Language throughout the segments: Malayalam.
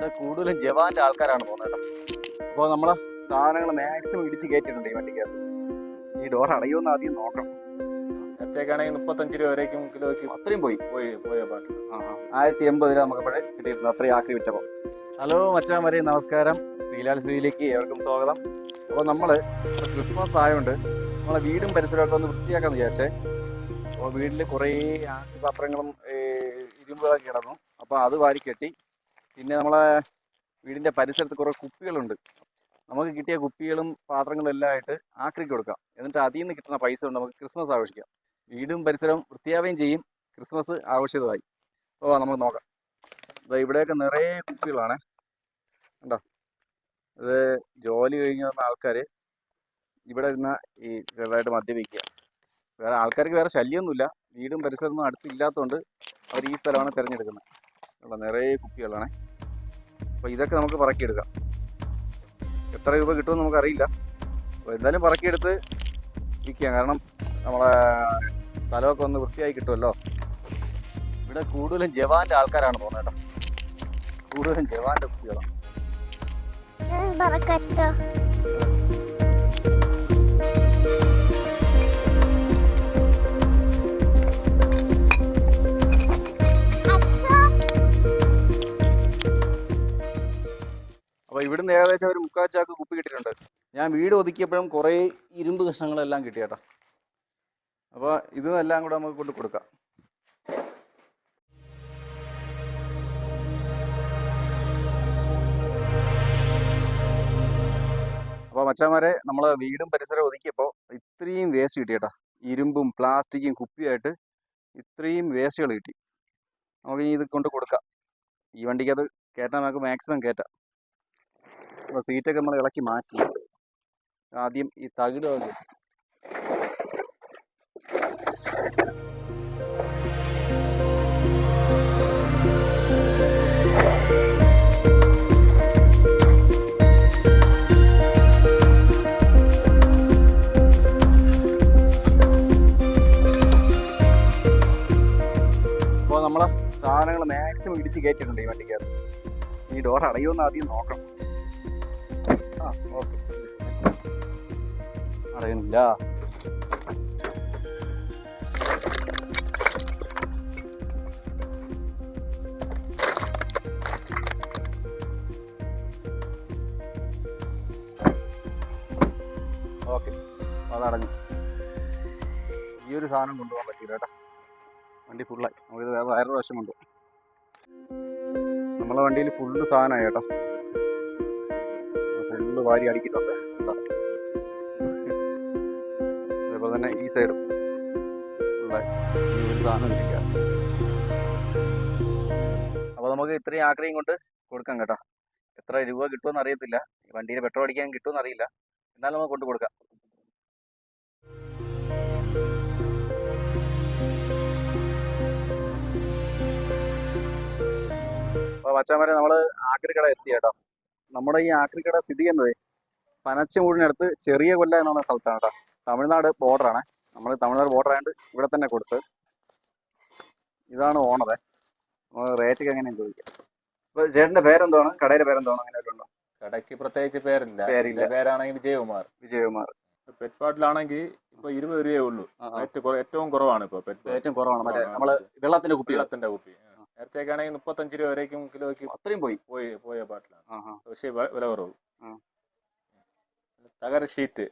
ഇവിടെ കൂടുതലും ജവാന്റെ ആൾക്കാരാണ് പോകുന്നത് അപ്പോൾ നമ്മളെ സാധനങ്ങൾ മാക്സിമം ഇടിച്ച് കയറ്റിയിട്ടുണ്ട് ഈ വണ്ടിക്കകത്ത്. ഈ ഡോർ അടയുമെന്ന് ആദ്യം നോക്കണം. നേരത്തേക്കാണെങ്കിൽ മുപ്പത്തഞ്ച് രൂപ വരേക്കും കിലോയ്ക്ക് അത്രയും പോയി. പോയി പോയ പാട്ട് ആയിരത്തി എൺപത് രൂപ നമുക്ക് ഇവിടെ കിട്ടിയിട്ടുണ്ട്. അത്രയും ആക്രി വിറ്റപ്പോൾ ഹലോ മച്ചാൻ വരെ നമസ്കാരം. ശ്രീലാൽ ശ്രീയിലേക്ക് ഏവർക്കും സ്വാഗതം. അപ്പോൾ നമ്മൾ ക്രിസ്മസ് ആയതുകൊണ്ട് നമ്മളെ വീടും പരിസരമൊക്കെ ഒന്ന് വൃത്തിയാക്കാന്ന് വിചാരിച്ചേ. അപ്പോൾ വീട്ടിൽ കുറേ പത്രങ്ങളും ഇരുമ്പുകളൊക്കെ കിടന്നു. അപ്പോൾ അത് വാരി കെട്ടി പിന്നെ നമ്മളെ വീടിന്റെ പരിസരത്ത് കുറേ കുപ്പികളുണ്ട്. നമുക്ക് കിട്ടിയ കുപ്പികളും പാത്രങ്ങളും എല്ലാം ആയിട്ട് ആക്രിക്ക് കൊടുക്കാം. എന്നിട്ട് അതിൽ നിന്ന് കിട്ടുന്ന പൈസ കൊണ്ട് നമുക്ക് ക്രിസ്മസ് ആഘോഷിക്കാം. വീടും പരിസരവും വൃത്തിയാവുകയും ചെയ്യും. ക്രിസ്മസ് ആഘോഷിച്ചതുമായി. അപ്പോൾ നമുക്ക് നോക്കാം. അത് ഇവിടെയൊക്കെ നിറയെ കുപ്പികളാണ്. കണ്ടോ? ഇത് ജോലി കഴിഞ്ഞ് വന്ന ആൾക്കാർ ഇവിടെ ഇരുന്ന ഈ ചെറുതായിട്ട് മദ്യപിക്കുക വേറെ ആൾക്കാർക്ക് വേറെ ശല്യമൊന്നുമില്ല. വീടും പരിസരമൊന്നും അടുത്തില്ലാത്തതുകൊണ്ട് അവർ ഈ സ്ഥലമാണ് തിരഞ്ഞെടുക്കുന്നത്. കണ്ടോ നിറയെ കുപ്പികളാണ്. അപ്പോൾ ഇതൊക്കെ നമുക്ക് പറക്കിയെടുക്കാം. എത്ര രൂപ കിട്ടുമെന്ന് നമുക്കറിയില്ല. അപ്പോൾ എന്തായാലും പറക്കിയെടുത്ത് വിൽക്കാം കാരണം നമ്മളെ സ്ഥലമൊക്കെ ഒന്ന് വൃത്തിയായി കിട്ടുമല്ലോ. ഇവിടെ കൂടുതലും ജവാന്റെ ആൾക്കാരാണ് പോകുന്നത് കേട്ടോ. കൂടുതലും ജവാന്റെ കുട്ടികളാണ് അപ്പോൾ ഇവിടുന്ന് ഏകദേശം ഒരു മുക്കാൽ ചാക്ക് കുപ്പി കിട്ടിയിട്ടുണ്ട്. ഞാൻ വീട് ഒതുക്കിയപ്പോഴും കുറേ ഇരുമ്പ് കഷ്ണങ്ങളെല്ലാം കിട്ടിയേട്ടാ അപ്പൊ അപ്പോൾ ഇതും എല്ലാം കൂടെ നമുക്ക് കൊണ്ട് കൊടുക്കാം. അപ്പോൾ മച്ചാമാരെ നമ്മൾ വീടും പരിസരവും ഒതുക്കിയപ്പോൾ ഇത്രയും വേസ്റ്റ് കിട്ടിയേട്ടാ ഇരുമ്പും പ്ലാസ്റ്റിക്കും കുപ്പിയായിട്ട് ഇത്രയും വേസ്റ്റുകൾ കിട്ടി. നമുക്ക് ഇനി ഇത് കൊണ്ട് കൊടുക്കാം. ഈ വണ്ടിക്ക് അത് കയറ്റാൻ നമുക്ക് മാക്സിമം കയറ്റാം. അപ്പോൾ സീറ്റൊക്കെ നമ്മൾ ഇളക്കി മാറ്റി. ആദ്യം ഈ തകിട് സാധനങ്ങൾ മാക്സിമം ഇടിച്ച് കയറ്റിയിട്ടുണ്ട് ഈ വണ്ടിക്കകത്ത്. ഈ ഡോർ അടയുമെന്ന് ആദ്യം നോക്കണം. അടയണില്ല ഓക്കെ. അതടഞ്ഞു. ഈ ഒരു സാധനം കൊണ്ടുപോകാൻ കേട്ടോ. വണ്ടി ഫുള്ളായി നമുക്കിത് വേറെ വേറൊരു കൊണ്ടുപോകാം. നമ്മളെ വണ്ടിയിൽ ഫുള്ള് സാധനമായി കേട്ടോ. ഫുള്ള് വാരി അടിക്കുന്നുണ്ട്. അതേപോലെ തന്നെ ഈ സൈഡും സാധനം നമുക്ക് ഇത്രയും ആഗ്രഹം കൊണ്ട് കൊടുക്കാം കേട്ടോ. എത്ര രൂപ കിട്ടുമെന്ന് അറിയത്തില്ല. വണ്ടിയിൽ പെട്രോൾ അടിക്കാൻ കിട്ടുമെന്ന് അറിയില്ല. എന്നാലും നമുക്ക് കൊണ്ടു കൊടുക്കാം. അപ്പോൾ വച്ചാമാരെ നമ്മൾ ആക്രിക്കട എത്തി കേട്ടോ. നമ്മുടെ ഈ ആക്രിക്കട സ്ഥിതി ചെയ്യുന്നത് പനച്ചമൂടിനടുത്ത് ചെറിയ കൊല്ല എന്ന് പറഞ്ഞ സ്ഥലത്താണ് കേട്ടോ. തമിഴ്നാട് ബോർഡറാണ് നമ്മൾ തമിഴ്നാട് ബോർഡർ ആയതുകൊണ്ട് ഇവിടെ തന്നെ കൊടുത്ത് ഇതാണ് ഓണറെ റേറ്റ് ഒക്കെ എങ്ങനെയാണ് ചോദിക്കാം. ഇപ്പൊ ചേട്ടന്റെ പേരെന്താണ്? കടയുടെ പേരെന്താണ്? അങ്ങനെ ഉണ്ടോ? കടയ്ക്ക് പ്രത്യേകിച്ച് പേരില്ല. പേരില്ല. പേരാണെങ്കിൽ വിജയകുമാർ. വിജയകുമാർ. പെറ്റ്പാട്ടിലാണെങ്കിൽ ഇപ്പൊ ഇരുപത് രൂപയേ ഉള്ളൂ. ഏറ്റവും കുറവാണ് ഇപ്പൊ ഏറ്റവും കുറവാണ്. മറ്റേ നമ്മൾ വെള്ളത്തിന്റെ കുപ്പി വെള്ളത്തിന്റെ കുപ്പി. നേരത്തേക്കാണെങ്കിൽ മുപ്പത്തഞ്ച് രൂപ വരേക്കും കിലോയ്ക്ക് അത്രയും പോയി? പോയി പോയ പാട്ടിലാണ്. പക്ഷേ വില കുറവ്. തകര ഷീറ്റ്.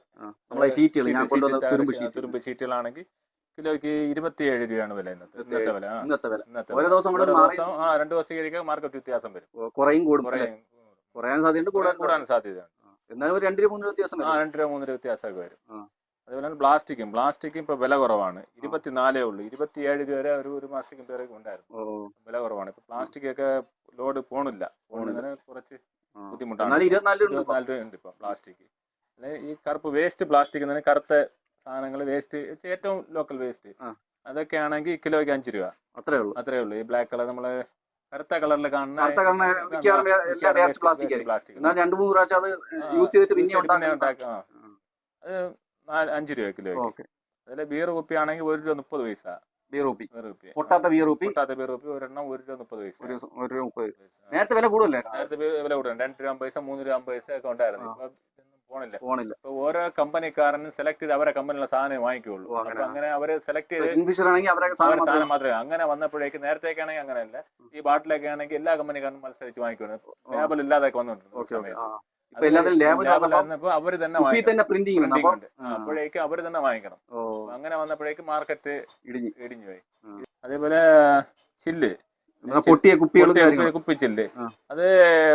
തുരുമ്പ് ഷീറ്റ്. തുരുമ്പ് ഷീറ്റുകളാണെങ്കിൽ കിലോയ്ക്ക് ഇരുപത്തിയേഴ് രൂപയാണ് വില ഇന്നത്തെ ഇന്നത്തെ വില. ഇന്നത്തെ വില. ഇന്നത്തെ ഓരോ ദിവസം ദിവസം ആ രണ്ട് ദിവസത്തേക്ക് മാർക്കറ്റ് വ്യത്യാസം വരും. കുറയും കൂടും കുറേ കുറയാൻ സാധ്യതയുണ്ട് കൂടാൻ കൂടാൻ സാധ്യതയാണ് എന്നാലും രണ്ട് രൂപ മൂന്ന് രൂപ വ്യത്യാസം ആ രണ്ട് രൂപ മൂന്ന് രൂപ വ്യത്യാസമൊക്കെ വരും. അതുപോലെ തന്നെ പ്ലാസ്റ്റിക്കും പ്ലാസ്റ്റിക്കും ഇപ്പൊ വില കുറവാണ്. ഇരുപത്തിനാലേ ഉള്ളൂ. ഇരുപത്തിയേഴ് രൂപ വരെ ഒരു ഒരു മാസത്തേക്കും പേരൊക്കെ ഉണ്ടായിരുന്നു. വില കുറവാണ്. ഇപ്പൊ പ്ലാസ്റ്റിക് ഒക്കെ ലോഡ് പോണില്ല. പോണതിന് കുറച്ച്. ബുദ്ധിമുട്ടാണ്. ഇരുപത്തിനാല് രൂപ ഉണ്ട് ഇപ്പൊ. പ്ലാസ്റ്റിക് ഈ കറുപ്പ് വേസ്റ്റ് പ്ലാസ്റ്റിക് എന്ന് പറഞ്ഞാൽ കറുത്ത സാധനങ്ങൾ വേസ്റ്റ് ഏറ്റവും ലോക്കൽ വേസ്റ്റ്. അതൊക്കെ ആണെങ്കിൽ കിലോയ്ക്ക് അഞ്ച് രൂപ. അത്രേ ഉള്ളൂ. അത്രേ ഉള്ളൂ. ഈ ബ്ലാക്ക് കളർ നമ്മൾ കറുത്ത കളറിൽ കാണുന്ന കറുത്ത കളറിന് മിക്കവാറും വേ- എല്ലാം waste plastic ആയിരിക്കും. പ്ലാസ്റ്റിക്. എന്നാൽ രണ്ട് മൂന്ന് പ്രാവശ്യം അത് യൂസ് ചെയ്തിട്ട് പിന്നെ ഉണ്ടാക്കാൻ ഉണ്ടാക്കാം. അത് അഞ്ച് രൂപ കിലോ അതിലെ ബീർ കുപ്പി ആണെങ്കിൽ ഒരു രൂപ മുപ്പത് പൈസ. ബി റുപ്പി പൊട്ടാത്ത ബി റുപ്പി പൊട്ടാത്ത ബി റുപ്യ ഒരെണ്ണം ഒരു രൂപ മുപ്പത് പൈസ. ഒരു രൂപ മുപ്പത്. നേരത്തെ വില കൂടുതലേ നേരത്തെ വില കൂടുതൽ രണ്ട് രൂപ പൈസ മൂന്ന് രൂപ പൈസ ഒക്കെ ഉണ്ടായിരുന്നു. പോണില്ല. ഇപ്പൊ ഓരോ കമ്പനിക്കാരനും സെലക്ട് ചെയ്ത് അവരെ കമ്പനിയിലെ സാധനം വാങ്ങിക്കുള്ളൂ അങ്ങനെ. അവരെ സെലക്ട് ചെയ്ത് ആണെങ്കിൽ അവരെ സാധനം മാത്രമേ അങ്ങനെ വന്നപ്പോഴേക്ക് നേരത്തേക്ക് ആണെങ്കിൽ അങ്ങനെയല്ല ഈ ബാട്ടിലൊക്കെ ആണെങ്കിൽ എല്ലാ കമ്പനിക്കാരും മത്സരിച്ച് വാങ്ങിക്കുന്നു ലേബൽ ഇല്ലാതെ വന്നിട്ടുണ്ട് സമയത്ത്. ഇപ്പൊ എല്ലാത്തിലും ലേബൽ അവർ തന്നെ തന്നെ പ്രിന്റ് ചെയ്യുന്നുണ്ട് അപ്പോഴേക്ക് അവർ തന്നെ വാങ്ങിക്കണം. അങ്ങനെ വന്നപ്പോഴേക്കും മാർക്കറ്റ് ഇടിഞ്ഞു. ഇടിഞ്ഞു പോയി അതേപോലെ ചില്ല്. പൊട്ടിയ കുപ്പികൾ പൊട്ടിയ കാര്യങ്ങളും. കുപ്പി ചില്ല് അത്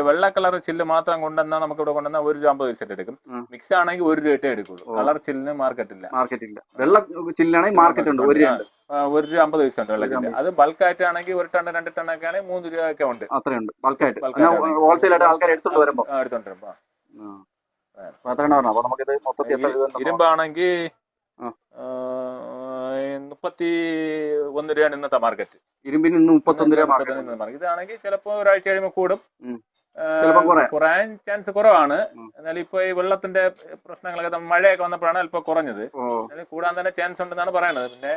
വെള്ള കളർ ചില്ല് മാത്രം കൊണ്ടുവന്നാൽ നമുക്ക് ഇവിടെ കൊണ്ടുവന്നാൽ ഒരു രൂപ അമ്പത് പൈസ എടുക്കും. മിക്സ് ആണെങ്കിൽ ഒരു രൂപ എടുക്കുള്ളൂ. കളർ ചില്ലിന് മാർക്കറ്റ് ഇല്ല. മാർക്കറ്റ് ഇല്ല വെള്ള ചില്ലാണെങ്കിൽ മാർക്കറ്റ് ഉണ്ട് ഒരു ഒരു രൂപ അമ്പത് പൈസ ഉണ്ട് വെള്ള ഒരു ചില്ല്. അത് ബൾക്കായിട്ട് ആണെങ്കിൽ ഒരു ടൺ രണ്ട് ടൺ ഒക്കെ ആണെങ്കിൽ മൂന്ന് രൂപ ഒക്കെ ഉണ്ട്. അത്രയുണ്ട് ബൾക്കായിട്ട് ആയിട്ട്. ആൾക്കാർ എടുത്തോണ്ട് വരുമ്പോ. എടുത്തോണ്ട് വരുമ്പോ. ഇരുമ്പാണെങ്കിൽ. മുപ്പത്തി ഒന്ന് രൂപയാണ് ഇന്നത്തെ മാർക്കറ്റ് ഇരുമ്പിന് ഇന്ന് മുപ്പത്തൊന്ന് രൂപ മാർക്കറ്റ് ഇതാണെങ്കിൽ ചിലപ്പോ ഒരാഴ്ച കഴിയുമ്പോൾ കൂടും. കുറയാൻ ചാൻസ് കുറവാണ്. എന്നാൽ ഇപ്പൊ ഈ വെള്ളത്തിന്റെ പ്രശ്നങ്ങളൊക്കെ മഴയൊക്കെ വന്നപ്പോഴാണ് അല്പം കുറഞ്ഞത്. കൂടാൻ തന്നെ ചാൻസ് ഉണ്ടെന്നാണ് പറയുന്നത് പിന്നെ.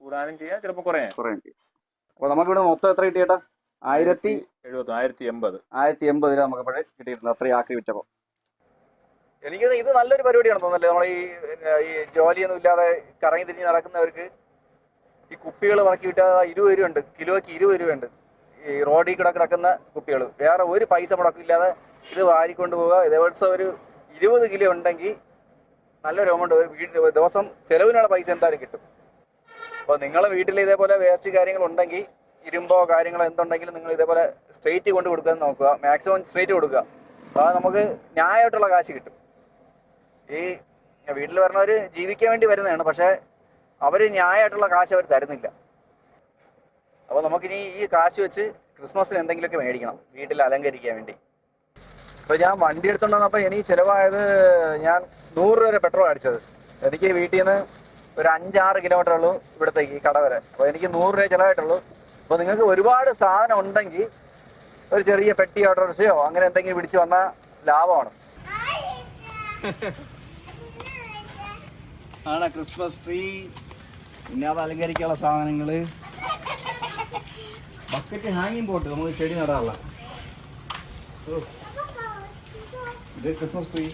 കൂടാനും ചെയ്യാം ചിലപ്പോ കുറയാൻ അപ്പൊ നമുക്കിവിടെ മൊത്തം എത്ര കിട്ടിയേട്ടാ? ആയിരത്തി എഴുപത്തി ആയിരത്തി എൺപത്. ആയിരത്തി എൺപത് രൂപ നമുക്ക് കിട്ടിയിട്ടുണ്ട്. അത്രയും ആക്കി വിറ്റപ്പോ. എനിക്ക് ഇത് നല്ലൊരു പരിപാടിയാണ് തോന്നല്ലേ നമ്മൾ ഈ ഈ ജോലിയൊന്നും ഇല്ലാതെ കറങ്ങി തിരിഞ്ഞ് നടക്കുന്നവർക്ക് ഈ കുപ്പികൾ ഇറക്കി വിട്ടാൽ ഇരുപത് രൂപയുണ്ട് കിലോയ്ക്ക് ഇരുപത് രൂപയുണ്ട്. ഈ റോഡിൽ കൂടെ കിടക്കുന്ന കുപ്പികൾ. വേറെ ഒരു പൈസ മുടക്കില്ലാതെ ഇത് വാരിക്കൊണ്ട് പോവുക. ദിവസം ഒരു ഇരുപത് കിലോ ഉണ്ടെങ്കിൽ നല്ലൊരു എമൗണ്ട് വീട്ടിൽ ദിവസം ചിലവിനുള്ള പൈസ എന്തായാലും കിട്ടും. അപ്പോൾ നിങ്ങൾ വീട്ടിൽ ഇതേപോലെ വേസ്റ്റ് കാര്യങ്ങൾ ഉണ്ടെങ്കിൽ ഇരുമ്പോ കാര്യങ്ങളോ എന്തുണ്ടെങ്കിലും നിങ്ങൾ ഇതേപോലെ സ്ട്രേറ്റ് കൊണ്ട് കൊടുക്കാൻ നോക്കുക. മാക്സിമം സ്ട്രേറ്റ് കൊടുക്കുക. അപ്പോൾ നമുക്ക് ന്യായമായിട്ടുള്ള കാശ് കിട്ടും. ഈ വീട്ടിൽ വരുന്നവർ ജീവിക്കാൻ വേണ്ടി വരുന്നതാണ്. പക്ഷേ അവർ ന്യായമായിട്ടുള്ള കാശ് അവർ തരുന്നില്ല. അപ്പോൾ നമുക്കിനി ഈ കാശ് വെച്ച് ക്രിസ്മസിന് എന്തെങ്കിലുമൊക്കെ മേടിക്കണം വീട്ടിൽ അലങ്കരിക്കാൻ വേണ്ടി. അപ്പോൾ ഞാൻ വണ്ടി വന്നപ്പോൾ എനിക്ക് ചിലവായത് ഞാൻ നൂറ് രൂപ വരെ പെട്രോൾ അടിച്ചത്. എനിക്ക് വീട്ടിൽ നിന്ന് ഒരു അഞ്ചാറ് കിലോമീറ്റർ ഉള്ളൂ ഇവിടത്തേക്ക് ഈ കട വരെ. അപ്പോൾ എനിക്ക് നൂറ് രൂപ ചിലവായിട്ടുള്ളൂ. അപ്പോൾ നിങ്ങൾക്ക് ഒരുപാട് സാധനം ഉണ്ടെങ്കിൽ ഒരു ചെറിയ പെട്ടി ഓട്ടോറിക്ഷയോ അങ്ങനെ എന്തെങ്കിലും പിടിച്ച് വന്നാൽ ലാഭമാണ്. ആണ് ക്രിസ്മസ് ട്രീ. പിന്നെ അത് അലങ്കരിക്കാനുള്ള സാധനങ്ങൾ ബക്കറ്റ് ഹാങ്ങിങ് പോട്ട് നമുക്ക് ചെടി നടാനുള്ള. ഇത് ക്രിസ്മസ് ട്രീ.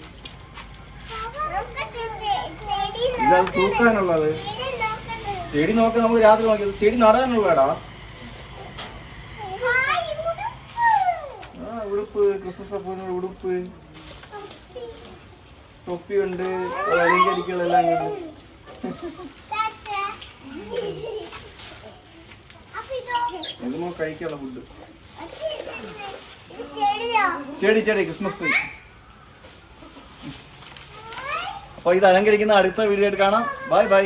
ഇതത് തൂക്കാനുള്ളത്. ചെടി നോക്കി നമുക്ക് രാത്രി നോക്കിയത് ചെടി നടാനുള്ളടാ ഉടുപ്പ്. ക്രിസ്മസ് അപ്പൂന് ഉടുപ്പ്. തൊപ്പിയുണ്ട് അലങ്കരിക്കലെല്ലാം ഉണ്ട്. കഴിക്കാനുള്ള ഫുഡ് ചെടി ചെടി ക്രിസ്മസ് ട്രീ അപ്പൊ ഇത് അലങ്കരിക്കുന്ന അടുത്ത വീഡിയോ ആയിട്ട് കാണാം. Bye bye